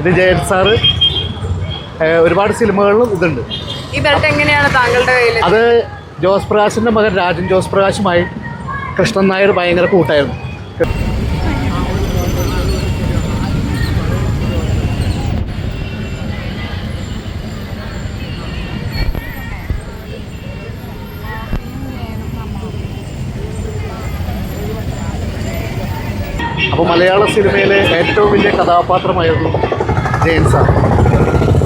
ഇത് ജയൻ സാറ്. ഒരുപാട് സിനിമകളിലും ഇതുണ്ട്. ഈ ബെൽറ്റ് എങ്ങനെയാണ് താങ്കളുടെ കയ്യിൽ അത് ജോസ് പ്രകാശിന്റെ മകൻ രാജൻ ജോസ് പ്രകാശുമായി കൃഷ്ണൻ നായർ ഭയങ്കര കൂട്ടായിരുന്നു. അപ്പോൾ മലയാള സിനിമയിലെ ഏറ്റവും വലിയ കഥാപാത്രമായിരുന്നു ജയൻ സാർ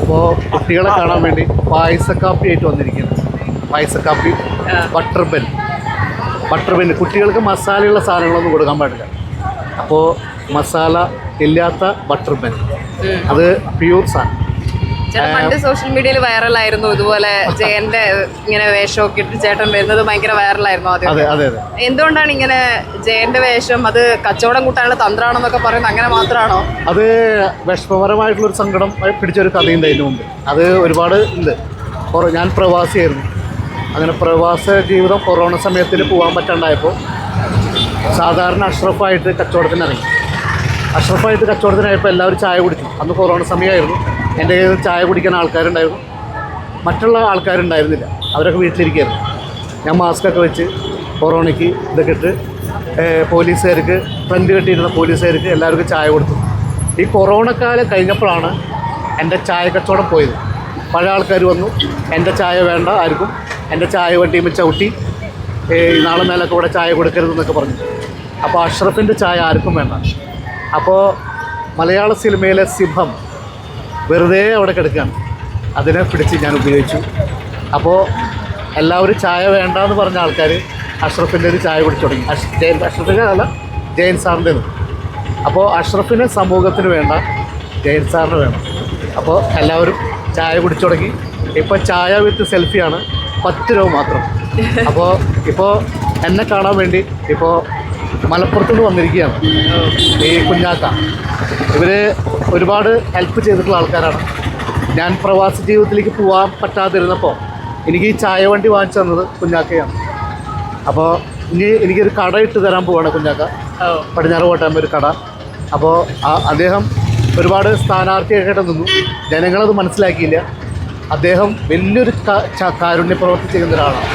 അപ്പോൾ കുട്ടികളെ കാണാൻ വേണ്ടി പായസക്കാപ്പി ആയിട്ട് വന്നിരിക്കുന്നത് പായസക്കാപ്പി ബട്ടർ ബെൻ ബട്ടർ ബെൻ കുട്ടികൾക്ക് മസാലയുള്ള സാധനങ്ങളൊന്നും കൊടുക്കാൻ പാടില്ല. അപ്പോൾ മസാല ഇല്ലാത്ത ബട്ടർ ബെൻ അത് പ്യൂർ സാധനം. പണ്ട് സോഷ്യൽ മീഡിയയിൽ വൈറലായിരുന്നു ഇതുപോലെ ജയന്റെ ഇങ്ങനെ വേഷമൊക്കെ ഇട്ട് ചേട്ടൻ വരുന്നത് ഭയങ്കര വൈറലായിരുന്നു ആദ്യം എന്തുകൊണ്ടാണ് ഇങ്ങനെ ജയന്റെ വേഷം അത് കച്ചവടം കൂട്ടാനുള്ള തന്ത്രമാണെന്നൊക്കെ പറയുന്നത് അങ്ങനെ മാത്രമാണോ? അത് വിഷമപരമായിട്ടുള്ള ഒരു സങ്കടം പിടിച്ചൊരു കഥയുണ്ട് അതിന് മുമ്പ്. അത് ഒരുപാട് ഉണ്ട്. ഞാൻ പ്രവാസിയായിരുന്നു. അങ്ങനെ പ്രവാസ ജീവിതം കൊറോണ സമയത്തിൽ പോകാൻ പറ്റാണ്ടായപ്പോൾ സാധാരണ അഷ്റഫായിട്ട് കച്ചവടത്തിന് ഇറങ്ങി അഷ്റഫായിട്ട് കച്ചവടത്തിനായപ്പോൾ എല്ലാവരും ചായ കുടിച്ചു. അന്ന് കൊറോണ സമയമായിരുന്നു. എന്റെ കയ്യിൽ ചായ കുടിക്കാൻ ആൾക്കാരുണ്ടായിരുന്നു. മറ്റുള്ള ആൾക്കാരുണ്ടായിരുന്നില്ല. അവരൊക്കെ വീട്ടിലിരിക്കുകയായിരുന്നു. ഞാൻ മാസ്കൊക്കെ വെച്ച് കൊറോണയ്ക്ക് ഇതൊക്കെ ഇട്ട് പോലീസുകാർക്ക് ഫ്രണ്ട് കെട്ടിയിരുന്ന പോലീസുകാർക്ക് എല്ലാവർക്കും ചായ കൊടുത്തു. ഈ കൊറോണ കാലം കഴിഞ്ഞപ്പോഴാണ് എന്റെ ചായ കച്ചവടം പോയത്. പഴയ ആൾക്കാർ വന്നു. എന്റെ ചായ വേണ്ട ആർക്കും. എന്റെ ചായ വണ്ടിയുമ്പോൾ ചവിട്ടി. നാളെ മേലൊക്കെ ഇവിടെ ചായ കൊടുക്കരുതെന്നൊക്കെ പറഞ്ഞു. അപ്പോൾ അഷ്റഫിന്റെ ചായ ആർക്കും വേണ്ട. അപ്പോൾ മലയാള സിനിമയിലെ സിംഹം വെറുതെ അവിടെ കിടക്കുകയാണ്. അതിനെ പിടിച്ച് ഞാൻ ഉപയോഗിച്ചു. അപ്പോൾ എല്ലാവരും ചായ വേണ്ടാന്ന് പറഞ്ഞ ആൾക്കാർ അഷ്റഫിന്റെ ഒരു ചായ കുടിച്ചു തുടങ്ങി. ജയൻ അഷ്റഫിന്റെ അല്ല ജയൻ സാറിന്റെ അപ്പോൾ അഷ്റഫിന് സമൂഹത്തിന് വേണ്ട ജയൻ സാറിന് വേണം. അപ്പോൾ എല്ലാവരും ചായ കുടിച്ചു തുടങ്ങി. ഇപ്പോൾ ചായ വിത്ത് സെൽഫിയാണ് പത്ത് രൂപ മാത്രം. അപ്പോൾ ഇപ്പോൾ എന്നെ കാണാൻ വേണ്ടി ഇപ്പോൾ മലപ്പുറത്തുനിന്ന് വന്നിരിക്കുകയാണ്. ഈ കുഞ്ഞാക്ക. ഇവർ ഒരുപാട് ഹെൽപ്പ് ചെയ്തിട്ടുള്ള ആൾക്കാരാണ്. ഞാൻ പ്രവാസി ജീവിതത്തിലേക്ക് പോകാൻ പറ്റാതിരുന്നപ്പോൾ എനിക്ക് ഈ ചായ വണ്ടി വാങ്ങിച്ചു തന്നത് കുഞ്ഞാക്കയാണ്. അപ്പോൾ ഇനി എനിക്കൊരു കട ഇട്ട് തരാൻ പോവാണ് കുഞ്ഞാക്ക. പടിഞ്ഞാറ് കോട്ടയം ഒരു കട. അപ്പോൾ അദ്ദേഹം ഒരുപാട് സ്ഥാനാർത്ഥിയൊക്കെ നിന്നു. ജനങ്ങളത് മനസ്സിലാക്കിയില്ല. അദ്ദേഹം വലിയൊരു കാരുണ്യ പ്രവർത്തി ചെയ്യുന്ന ഒരാളാണ്.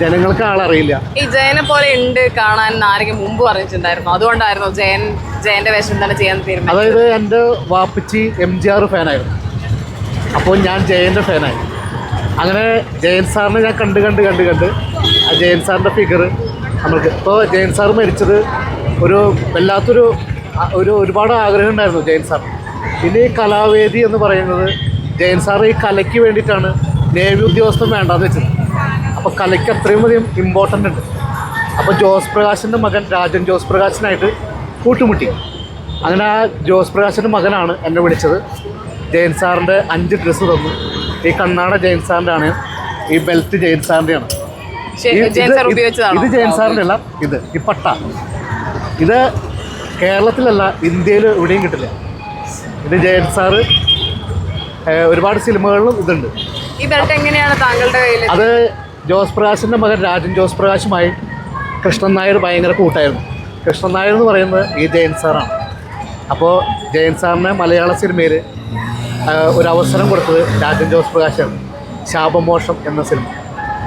ജനങ്ങൾക്ക് ആളറിയില്ല ഈ ജയനെ പോലെ ഉണ്ട് കാണാൻ ആരെങ്കിലും മുമ്പ് പറഞ്ഞിട്ടുണ്ടായിരുന്നു അതുകൊണ്ടായിരുന്നു ജയൻ ജയന്റെ വേഷം തന്നെ ചെയ്യാൻ തീരുമാനം അതായത് എന്റെ വാപ്പച്ചി എം ജി ആർ ഫാനായിരുന്നു. അപ്പോൾ ഞാൻ ജയന്റെ ഫാനായി. അങ്ങനെ ജയൻ സാറിനെ ഞാൻ കണ്ട് കണ്ട് കണ്ട് കണ്ട് ആ ജയൻ സാറിന്റെ ഫിഗർ നമ്മൾക്ക് ഇപ്പോൾ ജയൻ സാർ മരിച്ചത് ഒരു വല്ലാത്തൊരു ഒരു ഒരുപാട് ആഗ്രഹം ഉണ്ടായിരുന്നു ജയൻ സാർ. പിന്നെ ഈ കലാവേദി എന്ന് പറയുന്നത് ജയൻ സാർ ഈ കലയ്ക്ക് വേണ്ടിയിട്ടാണ് നേവി ഉദ്യോഗസ്ഥൻ വേണ്ടാന്ന് വെച്ചത്. അപ്പോൾ കലയ്ക്ക് അത്രയും അധികം ഇമ്പോർട്ടന്റ് ഉണ്ട്. അപ്പോൾ ജോസ് പ്രകാശിന്റെ മകൻ രാജൻ ജോസ് പ്രകാശിനായിട്ട് കൂട്ടുമുട്ടി. അങ്ങനെ ആ ജോസ് പ്രകാശിന്റെ മകനാണ് എന്നെ വിളിച്ചത്. ജയൻ സാറിന്റെ അഞ്ച് ഡ്രസ്സ് തന്നു. ഈ കണ്ണാട ജയൻ സാറിന്റെ ആണ് ഈ ബെൽറ്റ് ജയൻ സാറിന്റെ ആണ് ഇത് ജയൻ സാറിന്റെ അല്ല ഇത് ഈ പട്ട. ഇത് കേരളത്തിലല്ല ഇന്ത്യയിൽ എവിടെയും കിട്ടില്ല. ഇത് ജയൻ സാറ് ഒരുപാട് സിനിമകളിലും ഇതുണ്ട്. ഈ ബെൽറ്റ് എങ്ങനെയാണ് താങ്കളുടെ കയ്യിൽ അത് ജോസ് പ്രകാശിന്റെ മകൻ രാജൻ ജോസ് പ്രകാശുമായി കൃഷ്ണൻ നായർ ഭയങ്കര കൂട്ടായിരുന്നു. കൃഷ്ണൻ നായർ എന്ന് പറയുന്നത് ഈ ജയൻ സാറാണ്. അപ്പോൾ ജയൻ സാറിനെ മലയാള സിനിമയിൽ ഒരു അവസരം കൊടുത്തത് രാജൻ ജോസ് പ്രകാശാണ് ശാപമോഷം എന്ന സിനിമ.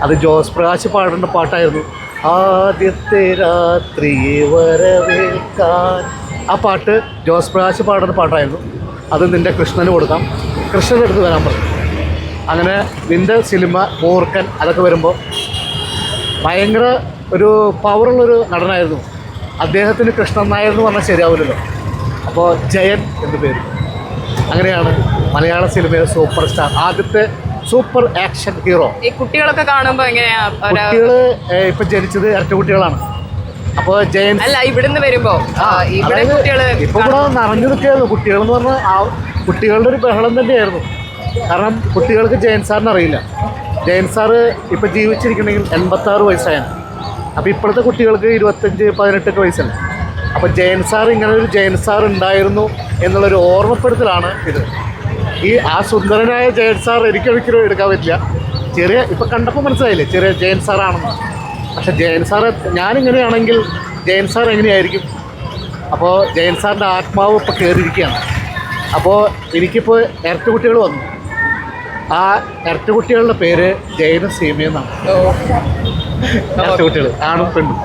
അത് ജോസ് പ്രകാശ് പാടേണ്ട പാട്ടായിരുന്നു. ആദ്യത്തെ രാത്രി വരവേൽക്കാൻ. ആ പാട്ട് ജോസ് പ്രകാശ് പാടുന്ന പാട്ടായിരുന്നു. അത് നിന്റെ കൃഷ്ണന് കൊടുക്കാം. കൃഷ്ണന്റെ അടുത്ത് വരാൻ പറഞ്ഞു അങ്ങനെ നിന്റെ സിനിമ മൂർഖൻ അതൊക്കെ വരുമ്പോൾ ഭയങ്കര ഒരു പവറുള്ളൊരു നടനായിരുന്നു. അദ്ദേഹത്തിന് കൃഷ്ണൻ നായർ എന്ന് പറഞ്ഞാൽ ശരിയാവില്ലല്ലോ. അപ്പോൾ ജയൻ എന്ന് പേര്. അങ്ങനെയാണ് മലയാള സിനിമയിലെ സൂപ്പർ സ്റ്റാർ ആദ്യത്തെ സൂപ്പർ ആക്ഷൻ ഹീറോ. ഈ കുട്ടികളൊക്കെ കാണുമ്പോൾ എങ്ങനെയാ കുട്ടികൾ ഇപ്പൊ ജനിച്ചത് ഇരട്ട കുട്ടികളാണ്. അപ്പോൾ ജയൻ അല്ല ഇവിടുന്ന് വരുമ്പോ ഇപ്പൊ ഇവിടെ നിറഞ്ഞു നിൽക്കുകയായിരുന്നു. കുട്ടികൾ എന്ന് പറഞ്ഞാൽ കുട്ടികളുടെ ഒരു ബഹളം തന്നെയായിരുന്നു. കാരണം കുട്ടികൾക്ക് ജയൻ സാറിന് അറിയില്ല. ജയൻ സാറ് ഇപ്പം ജീവിച്ചിരിക്കണമെങ്കിൽ എൺപത്തി ആറ് വയസ്സായാണ്. അപ്പോൾ ഇപ്പോഴത്തെ കുട്ടികൾക്ക് ഇരുപത്തഞ്ച് പതിനെട്ടൊക്കെ വയസ്സല്ലേ? അപ്പോൾ ജയൻ സാർ ഇങ്ങനെ ഒരു ജയൻ സാർ ഉണ്ടായിരുന്നു എന്നുള്ളൊരു ഓർമ്മപ്പെടുത്തലാണ് ഇത്. ഈ ആ സുന്ദരനായ ജയൻ സാർ എനിക്കൊരിക്കലും എടുക്കാൻ പറ്റില്ല. ചെറിയ ഇപ്പം കണ്ടപ്പോൾ മനസ്സിലായില്ലേ? ചെറിയ ജയൻ സാറാണെന്ന് പക്ഷെ ജയൻ സാറ് ഞാനിങ്ങനെയാണെങ്കിൽ ജയൻ സാർ എങ്ങനെയായിരിക്കും? അപ്പോൾ ജയൻ സാറിന്റെ ആത്മാവ് ഇപ്പോൾ കയറിയിരിക്കുകയാണ് അപ്പോൾ എനിക്കിപ്പോൾ ഇരട്ട കുട്ടികൾ വന്നു. ആ ഇരട്ടുകുട്ടികളുടെ പേര് ജയനും സീമയും എന്നാണ് ഓ. ഇരട്ടുകുട്ടികൾ ആണും പെണ്ണും.